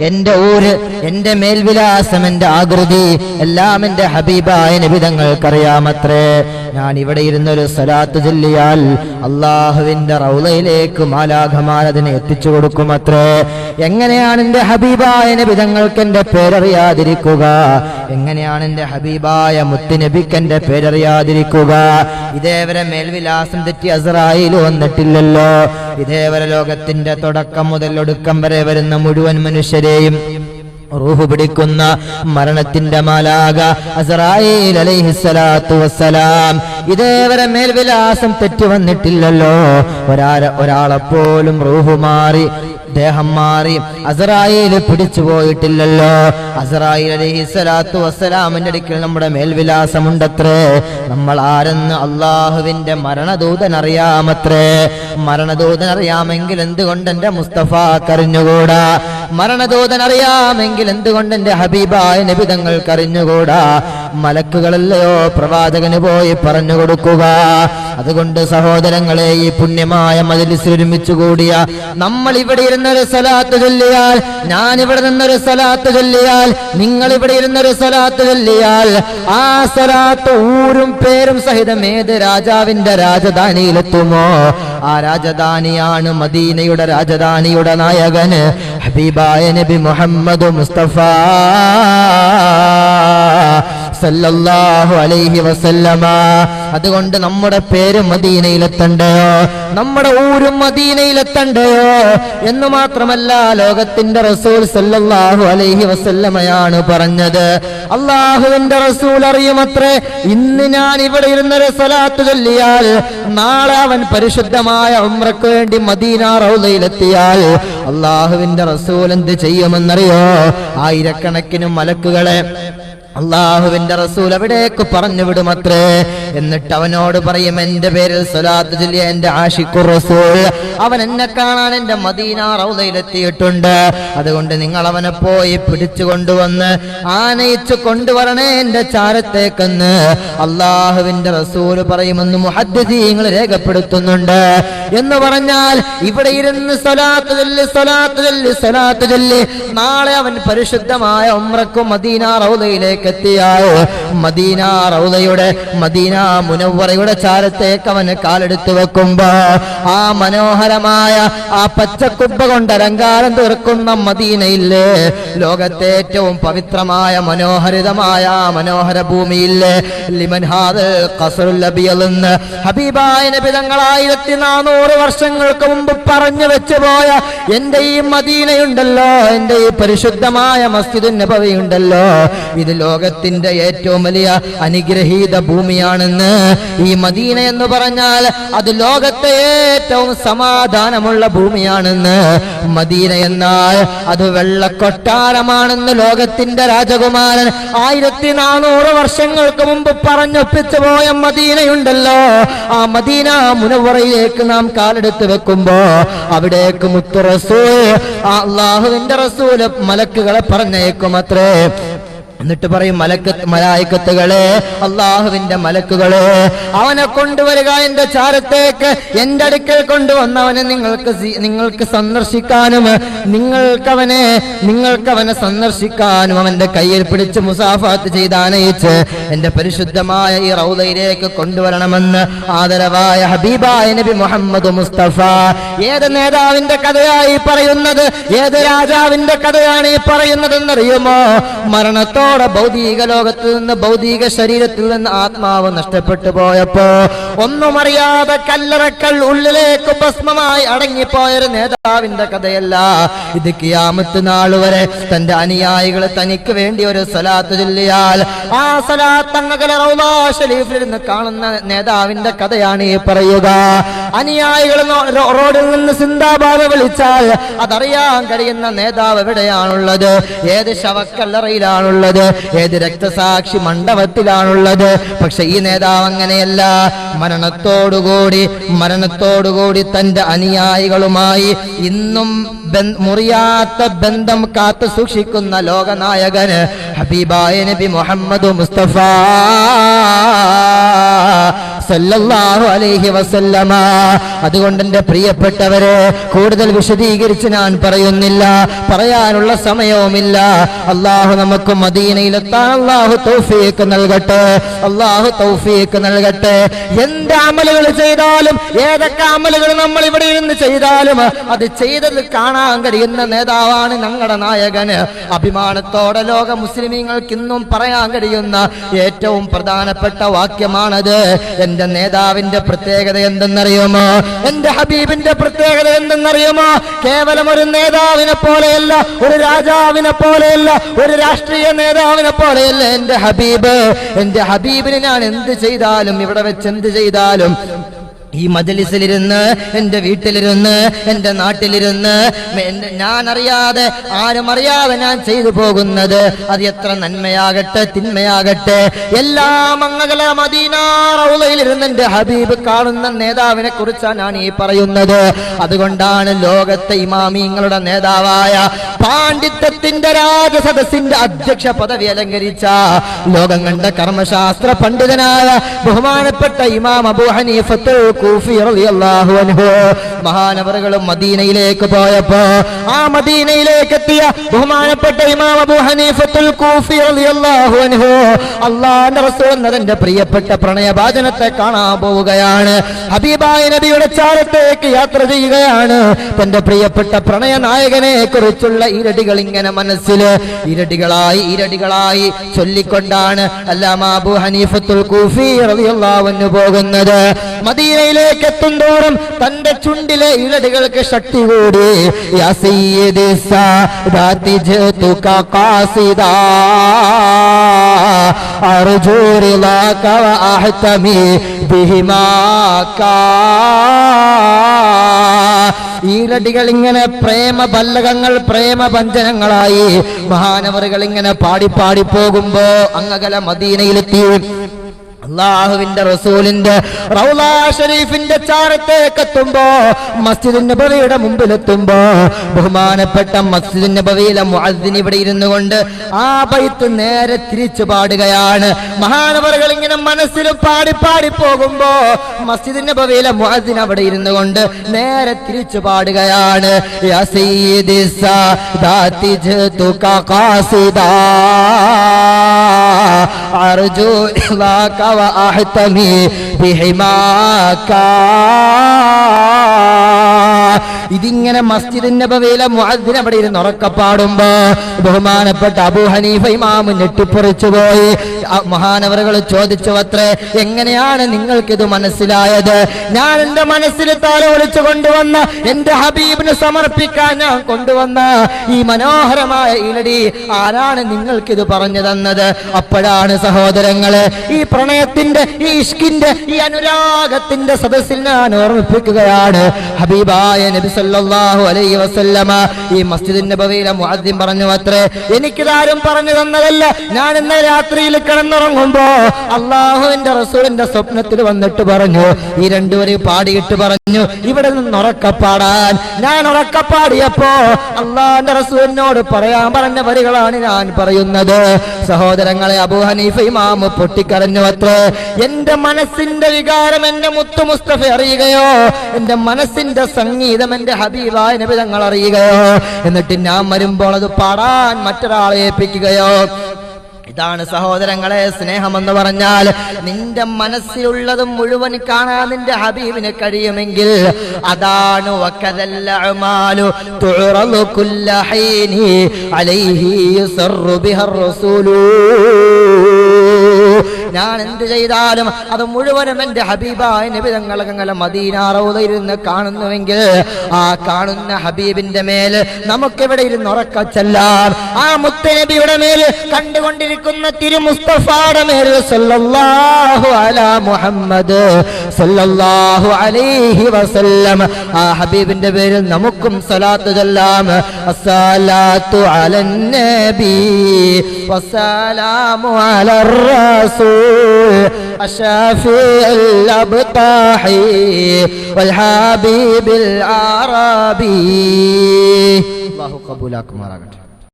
എന്റെ ഊര് എന്റെ മേൽവിലാസം എന്റെ ആകൃതി എല്ലാം എന്റെ ഹബീബായ നിബിതങ്ങൾക്കറിയാമത്രേ ഞാൻ ഇവിടെ ഇരുന്നൊരു സലാത്ത് ചൊല്ലിയാൽ അള്ളാഹുവിന്റെ റൗലയിലേക്ക് മാലാഖമാർ അതിനെ എത്തിച്ചു കൊടുക്കുമത്രേ. എങ്ങനെയാണ് എന്റെ ഹബീബായ നബിതങ്ങൾക്ക് എന്റെ പേരറിയാതിരിക്കുക? എങ്ങനെയാണ് എന്റെ ഹബീബായ മുത്തുനബിക്ക് എന്റെ പേരറിയാതിരിക്കുക? ഇതേവരെ മേൽവിലാസം തെറ്റി അസറായിൽ വന്നിട്ടില്ലല്ലോ. ഇതേവരെ ലോകത്തിന്റെ തുടക്കം മുതൽ ഒടുക്കം വരെ വരുന്ന മുഴുവൻ മനുഷ്യരെയും റൂഹ് പിടിക്കുന്ന മരണത്തിന്റെ മാലാക അസറായിൽ അലൈഹിസ്സലാത്തു വസ്സലാം. ഇതേവരെ മേൽവിലാസം തെറ്റി വന്നിട്ടില്ലല്ലോ ഒരാളെ ഒരാളെപ്പോലും റൂഹ് മാറി ദേഹം മാറി അസറായിൽ പിടിച്ചു പോയിട്ടില്ലല്ലോ. അസറായിൽ അലഹി സ്വലാത്തു വസ്സലാമിന്റെ അടുക്കൽ നമ്മുടെ മേൽവിലാസമുണ്ടത്രേ. നമ്മൾ ആരെന്ന് അള്ളാഹുവിന്റെ മരണദൂതൻ അറിയാമത്രേ. മരണദൂതൻ അറിയാമെങ്കിൽ എന്തുകൊണ്ട് എന്റെ മുസ്തഫ കറിഞ്ഞുകൂടാ മരണദൂതൻ അറിയാമെങ്കിൽ എന്തുകൊണ്ട് എന്റെ ഹബീബായ നിബിതങ്ങൾ അറിഞ്ഞുകൂടാ മലക്കുകളല്ലയോ പ്രവാചകന് പോയി പറഞ്ഞു കൊടുക്കുക അതുകൊണ്ട് സഹോദരങ്ങളെ ഈ പുണ്യമായ മതിലിസിൽ ഒരുമിച്ച് കൂടിയ നമ്മൾ ഇവിടെ ഇരുന്നൊരു സ്ഥലത്ത് ചൊല്ലിയാൽ ഞാൻ ഇവിടെ നിന്നൊരു സ്ഥലത്ത് ചൊല്ലിയാൽ നിങ്ങൾ ഇവിടെ ഇരുന്നൊരു സ്ഥലത്ത് ചൊല്ലിയാൽ ആ സ്ഥലത്ത് ഊരും പേരും സഹിതം ഏത് രാജാവിന്റെ രാജധാനിയിലെത്തുമോ? ആ രാജധാനിയാണ് മദീനയുടെ രാജധാനിയുടെ നായകന് ഹബീബായ നബി മുഹമ്മദ് മുസ്തഫ സല്ലല്ലാഹു അലൈഹി വസല്ലമ. അതുകൊണ്ട് നമ്മുടെ പേര് മദീനയിലെത്തണ്ടയോ? നമ്മുടെ ഊരും മദീനയിലെത്തണ്ടയോ? എന്ന് മാത്രമല്ല ലോകത്തിന്റെ റസൂൽ സല്ലല്ലാഹു അലൈഹി വസല്ലമയാണ് പറഞ്ഞത്. അള്ളാഹുവിന്റെ റസൂൽ അറിയുമത്രേ ഇന്ന് ഞാൻ ഇവിടെ ഇരുന്നൊരു സലാത്ത് ചൊല്ലിയാൽ നാളെ അവൻ പരിശുദ്ധമായ ഉമ്രക്ക് വേണ്ടി മദീന റൗലയിലെത്തിയാൽ അള്ളാഹുവിന്റെ റസൂൽ എന്ത് ചെയ്യുമെന്നറിയോ? ആയിരക്കണക്കിന് മലക്കുകളെ അള്ളാഹുവിന്റെ റസൂൽ അവിടേക്ക് പറഞ്ഞു വിടുമത്രേ. എന്നിട്ട് അവനോട് പറയും എന്റെ പേരിൽ സ്വലാത്ത് ചൊല്ലിയ എന്റെ ആഷിഖുർ റസൂൽ. അവൻ എന്നെ കാണാൻ എന്റെ മദീന റൗദയിലെത്തിയിട്ടുണ്ട്. അതുകൊണ്ട് നിങ്ങൾ അവനെ പോയി പിടിച്ചു കൊണ്ടുവന്ന് ആനയിച്ചു കൊണ്ടുവരണേ എന്റെ ചാരത്തേക്കെന്ന് അള്ളാഹുവിന്റെ റസൂൽ പറയുമെന്ന് മുഹദ്ദീങ്ങൾ രേഖപ്പെടുത്തുന്നുണ്ട്. എന്ന് പറഞ്ഞാൽ ഇവിടെ ഇരുന്ന് സ്വലാത്ത് ചൊല്ലി സ്വലാത്ത് ചൊല്ലി സ്വലാത്ത് ചൊല്ലി നാളെ അവൻ പരിശുദ്ധമായ ഒമ്രക്കും മദീന റൗദയിലേക്ക് എത്തിയാൽ മദീന റൗദയുടെ മദീന മുനവറയുടെ ചാരത്തേക്ക് അവന് കാലെടുത്തു വെക്കുമ്പോ ആ മനോഹരമായ ആ പച്ചക്കുപ്പ കൊണ്ട് അലങ്കാരം തീർക്കുന്ന മദീനയില്ലേ? ലോകത്തെ ഏറ്റവും പവിത്രമായ മനോഹരിതമായ മനോഹര ഭൂമിയില്ലേ? ലിമൻഹാദ് എന്ന് ഹബീബായ നബി തങ്ങൾ ആയിരത്തി നാനൂറ് വർഷങ്ങൾക്ക് മുമ്പ് പറഞ്ഞു വെച്ചു പോയ എന്റെ ഈ മദീനയുണ്ടല്ലോ എന്റെ ഈ പരിശുദ്ധമായ മസ്ജിദ് നബവിയുണ്ടല്ലോ. ഇത് ലോകത്തിന്റെ ഏറ്റവും വലിയ അനുഗ്രഹീത ഭൂമിയാണെന്ന് ഈ മദീന എന്ന് പറഞ്ഞാൽ അത് ലോകത്തെ ഏറ്റവും സമാധാനമുള്ള ഭൂമിയാണെന്ന്. മദീന എന്നാൽ അത് വെള്ളക്കൊട്ടാരമാണെന്ന് ലോകത്തിന്റെ രാജകുമാരൻ ആയിരത്തി നാനൂറ് വർഷങ്ങൾക്ക് മുമ്പ് പറഞ്ഞൊപ്പിച്ചു പോയ മദീനയുണ്ടല്ലോ. ആ മദീന മുനവറയിലേക്ക് നാം കാലെടുത്ത് വെക്കുമ്പോ അവിടേക്ക് മുത്തു റസൂൽ അള്ളാഹുവിന്റെ റസൂൽ മലക്കുകളെ പറഞ്ഞേക്കും അത്രേ എന്നിട്ട് പറയും മലക്ക മലായിക്കത്തുകളെ അള്ളാഹുവിന്റെ മലക്കുകളെ അവനെ കൊണ്ടുവരിക എന്റെ ചാരത്തേക്ക് എന്റെ അടുക്കൽ കൊണ്ടുവന്നവനെ നിങ്ങൾക്ക് നിങ്ങൾക്ക് സന്ദർശിക്കാനും നിങ്ങൾക്കവനെ നിങ്ങൾക്കവനെ സന്ദർശിക്കാനും അവന്റെ കയ്യിൽ പിടിച്ച് മുസാഫാത്ത് ചെയ്ത് ആനയിച്ച് എന്റെ പരിശുദ്ധമായ ഈ റൗദയിലേക്ക് കൊണ്ടുവരണമെന്ന് ആദരവായ ഹബീബായ നബി മുഹമ്മദ് മുസ്തഫ. ഏത് നേതാവിന്റെ കഥയായി പറയുന്നത്? ഏത് രാജാവിന്റെ കഥയാണ് ഈ പറയുന്നതെന്നറിയുമോ? മരണത്തോടെ ഭൗതിക ലോകത്ത് നിന്ന് ഭൗതിക ശരീരത്തിൽ നിന്ന് ആത്മാവ് നഷ്ടപ്പെട്ടു പോയപ്പോ ഒന്നും അറിയാതെ കല്ലറക്കൾ ഉള്ളിലേക്ക് ഭസ്മമായി അടങ്ങിപ്പോയൊരു നേതാവിന്റെ കഥയല്ല. ഇത് കിയാമത്ത് നാൾ വരെ തന്റെ അനുയായികൾ തനിക്ക് വേണ്ടി ഒരു സലാത്ത് ചൊല്ലിയാൽ ആ സലാത്ത് അങ്ങകലെ കാണുന്ന നേതാവിന്റെ കഥയാണ് ഈ പറയുക. അനുയായികൾ റോഡിൽ നിന്ന് സിന്ദാബാദ് വിളിച്ചാൽ അതറിയാൻ കഴിയുന്ന നേതാവ് എവിടെയാണുള്ളത്? ഏത് ശവക്കല്ലറയിലാണുള്ളത്? ഏത് രക്തസാക്ഷി മണ്ഡപത്തിലാണുള്ളത്. പക്ഷെ ഈ നേതാവ് അങ്ങനെയല്ല. മരണത്തോടുകൂടി മരണത്തോടുകൂടി തന്റെ അനുയായികളുമായി ഇന്നും മുറിയാത്ത ബന്ധം കാത്തു സൂക്ഷിക്കുന്ന ലോകനായകന് ഹബീബായ നബി മുഹമ്മദ് മുസ്തഫ. സല്ലല്ലാഹു അലൈഹി വസല്ലമ. അതുകൊണ്ട് എന്റെ പ്രിയപ്പെട്ടവരെ കൂടുതൽ വിശദീകരിച്ച് ഞാൻ പറയുന്നില്ല പറയാനുള്ള സമയവുമില്ല. അള്ളാഹു നമുക്ക് മദീനയിലെത്താൻ അള്ളാഹു തൗഫീക്ക് നൽകട്ടെ. അള്ളാഹു തൗഫീക്ക് നൽകട്ടെ. എന്ത് അമലുകൾ ചെയ്താലും ഏതൊക്കെ അമലുകൾ നമ്മൾ ഇവിടെ ഇരുന്ന് ചെയ്താലും അത് ചെയ്തത് കാണാൻ കഴിയുന്ന നേതാവാണ് ഞങ്ങളുടെ നായകന് അഭിമാനത്തോടെ ലോക മുസ്ലിമീങ്ങൾക്ക് ഇന്നും പറയാൻ കഴിയുന്ന ഏറ്റവും പ്രധാനപ്പെട്ട വാക്യമാണത്. എന്റെ നേതാവിന്റെ പ്രത്യേകത എന്തെന്നറിയുമോ? എന്റെ ഹബീബിന്റെ പ്രത്യേകത എന്തെന്നറിയുമോ? കേവലം ഒരു നേതാവിനെ പോലെയല്ല ഒരു രാജാവിനെ പോലെയല്ല ഒരു രാഷ്ട്രീയ നേതാവിനെ പോലെയല്ല എന്റെ ഹബീബ്. എന്റെ ഹബീബിന് ഞാൻ എന്ത് ചെയ്താലും ഇവിടെ വെച്ച് എന്ത് ചെയ്താലും ഈ മജലിസിലിരുന്ന് എന്റെ വീട്ടിലിരുന്ന് എന്റെ നാട്ടിലിരുന്ന് ഞാൻ അറിയാതെ ആരും അറിയാതെ ഞാൻ ചെയ്തു പോകുന്നത്. അത് എത്ര നന്മയാകട്ടെ തിന്മയാകട്ടെ. എല്ലാ മംഗല മദീനാറൗലയിലിരുന്ന് എന്റെ ഹബീബ് കാണുന്ന നേതാവിനെ കുറിച്ചാണ് ഞാൻ ഈ പറയുന്നത്. അതുകൊണ്ടാണ് ലോകത്തെ ഇമാമിങ്ങളുടെ നേതാവായ പാണ്ഡിത്യത്തിന്റെ രാജസദസ്സിന്റെ അധ്യക്ഷ പദവി അലങ്കരിച്ച ലോകം കണ്ട കർമ്മശാസ്ത്ര പണ്ഡിതനായ ബഹുമാനപ്പെട്ട ഇമാം അബൂ ഹനീഫത്തുൽ മഹാനവറുകളും മദീനയിലേക്ക് പോയപ്പോ ആ മദീനയിലേക്ക് എത്തിയ ബഹുമാനപ്പെട്ട ഇമാം അബൂ ഹനീഫത്തുൽ കൂഫി റളിയല്ലാഹു അൻഹു പ്രിയപ്പെട്ട പ്രണയഭാചനത്തെ കാണാൻ പോവുകയാണ്. ഹബീബായ നബിയുടെ ചാരത്തേക്ക് യാത്ര ചെയ്യുകയാണ്. തന്റെ പ്രിയപ്പെട്ട പ്രണയ നായകനെ കുറിച്ചുള്ള ഇരടികൾ ഇങ്ങനെ മനസ്സിൽ ഇരടികളായി ഇരടികളായി ചൊല്ലിക്കൊണ്ടാണ് അല്ലാമ അബൂ ഹനീഫത്തുൽ കൂഫി റളിയല്ലാഹു അൻഹു പോകുന്നത്. മദീനയിലേക്ക് എത്തുന്തോറും തന്റെ ചുണ്ടിലെ ഇരടികൾക്ക് ശക്തി കൂടി. യാ സയ്യിദി സാദാതി ജതുക ഖാസിദാ. അർജു റിളാക വഅഹ്തമി ബിഹിമാക ഈരടികൾ ഇങ്ങനെ പ്രേമ പല്ലകങ്ങൾ പ്രേമ പഞ്ചനങ്ങളായി മഹാനവറുകൾ ഇങ്ങനെ പാടി പാടി പോകുമ്പോ അങ്ങകല മദീനയിലെത്തി. അള്ളാഹുവിന്റെ റസൂലിന്റെ റൗലാ ഷരീഫിന്റെ ചാരത്തേക്ക് എത്തുമ്പോ മസ്ജിദ് നബവിയുടെ മുമ്പിലെത്തുമ്പോ ബഹുമാനപ്പെട്ട മസ്ജിദ് നബവിയിലെ മുഅദ്ദിൻ ഇവിടെ ഇരുന്നു കൊണ്ട് ആ ബൈത്ത് നേരെ തിരിച്ചു പാടുകയാണ്. മഹാനവറുകൾ ഇങ്ങനെ മനസ്സിൽ പാടി പാടി പോകുമ്പോ മസ്ജിദ് നബവിയിലെ മുഅദ്ദിൻ അവിടെ ഇരുന്നു കൊണ്ട് നേരെ തിരിച്ചു പാടുകയാണ്. അർജു ഇലാക بحماك ഇതിങ്ങനെ മസ്ജിദിന്റെ പവയിലെ മുഅദ്ദിൻ അവിടെ ഇരുന്ന് ഉറക്കപ്പാടുമ്പോ ബഹുമാനപ്പെട്ട അബൂ ഹനീഫ ഞെട്ടിപ്പറിച്ചു പോയി. മഹാനവറുകൾ ചോദിച്ചു അത്രേ എങ്ങനെയാണ് നിങ്ങൾക്കിത് മനസ്സിലായത്? ഞാൻ എന്റെ മനസ്സിൽ താലോലിച്ചു കൊണ്ടുവന്ന എന്റെ ഹബീബിന് സമർപ്പിക്കാൻ ഞാൻ കൊണ്ടുവന്ന ഈ മനോഹരമായ ഇലടി ആരാണ് നിങ്ങൾക്കിത് പറഞ്ഞു തന്നത് അപ്പോഴാണ് സഹോദരങ്ങളെ ഈ പ്രണയത്തിന്റെ ഈ ഇഷ്കിന്റെ ഈ അനുരാഗത്തിന്റെ സദസ്സിൽ ഞാൻ ഓർമ്മിപ്പിക്കുകയാണ്. ഹബീബായ നബി സല്ലല്ലാഹു അലൈഹി വസല്ലമ ഈ മസ്ജിദ് നബവിയിലെ മുഅദ്ദിൻ പറഞ്ഞു അത്രേ എനിക്കിതാരും പറഞ്ഞു തന്നതല്ല. ഞാൻ ഇന്ന് രാത്രിയിൽ കിടന്നുറങ്ങുമ്പോ അള്ളാഹുവിന്റെ റസൂലിന്റെ സ്വപ്നത്തിൽ വന്നിട്ട് പറഞ്ഞു ഈ രണ്ടുപേരും പാടിയിട്ട് പറഞ്ഞു ഇവിടെ നിന്ന് ഉറക്കപ്പാടാൻ. ഞാൻ ഉറക്കപ്പാടിയപ്പോ അള്ളാഹിന്റെ റസൂലിനോട് പറയാൻ പറഞ്ഞ വരികളാണ് ഞാൻ പറയുന്നത്. സഹോദരങ്ങളെ അബൂ ഹനീഫ ഇമാമ് പൊട്ടിക്കരഞ്ഞു അത്രേ എന്റെ മനസ്സിന്റെ വികാരം എന്റെ മുത്തു മുസ്തഫ അറിയുകയോ? എന്റെ മനസ്സിന്റെ സംഗീതം എന്റെ ഹബീബായ നബി തങ്ങൾ അറിയുകയോ? എന്നിട്ട് ഞാൻ വരുമ്പോൾ അത് പാടാൻ മറ്റൊരാളെ ഏൽപ്പിക്കുകയോ? ഇതാണ് സഹോദരങ്ങളെ സ്നേഹമെന്ന് പറഞ്ഞാൽ നിന്റെ മനസ്സിലുള്ളതും മുഴുവൻ കാണാൻ നിന്റെ ഹബീബിന് കഴിയുമെങ്കിൽ അതാണ് അലൈഹി ഞാൻ എന്ത് ചെയ്താലും അത് മുഴുവനും എന്റെ ഹബീബായ നബി തങ്ങളെ മദീനാറോതിരുന്ന് കാണുന്നുവെങ്കിൽ ആ കാണുന്ന ഹബീബിന്റെ മേൽ നമുക്കിവിടെ ഇരുന്ന് ഉറക്കച്ചെല്ലാം ആ മുത്തനബിയുടെ മേൽ കണ്ടുകൊണ്ടിരിക്കുന്ന തിരു മുസ്തഫാടെ മേൽ മുഹമ്മദ് അലൈഹി വസല്ലം. ആ ഹബീബിന്റെ പേരിൽ നമുക്കും സലാത്ത് ചൊല്ലാം. അസ്സലാത്തു അലൻ നബി വസ്സലാമു അലർ റസൂൽ. الشافي الأبطاحي والحبيب العربي الله قبولكم ورحمته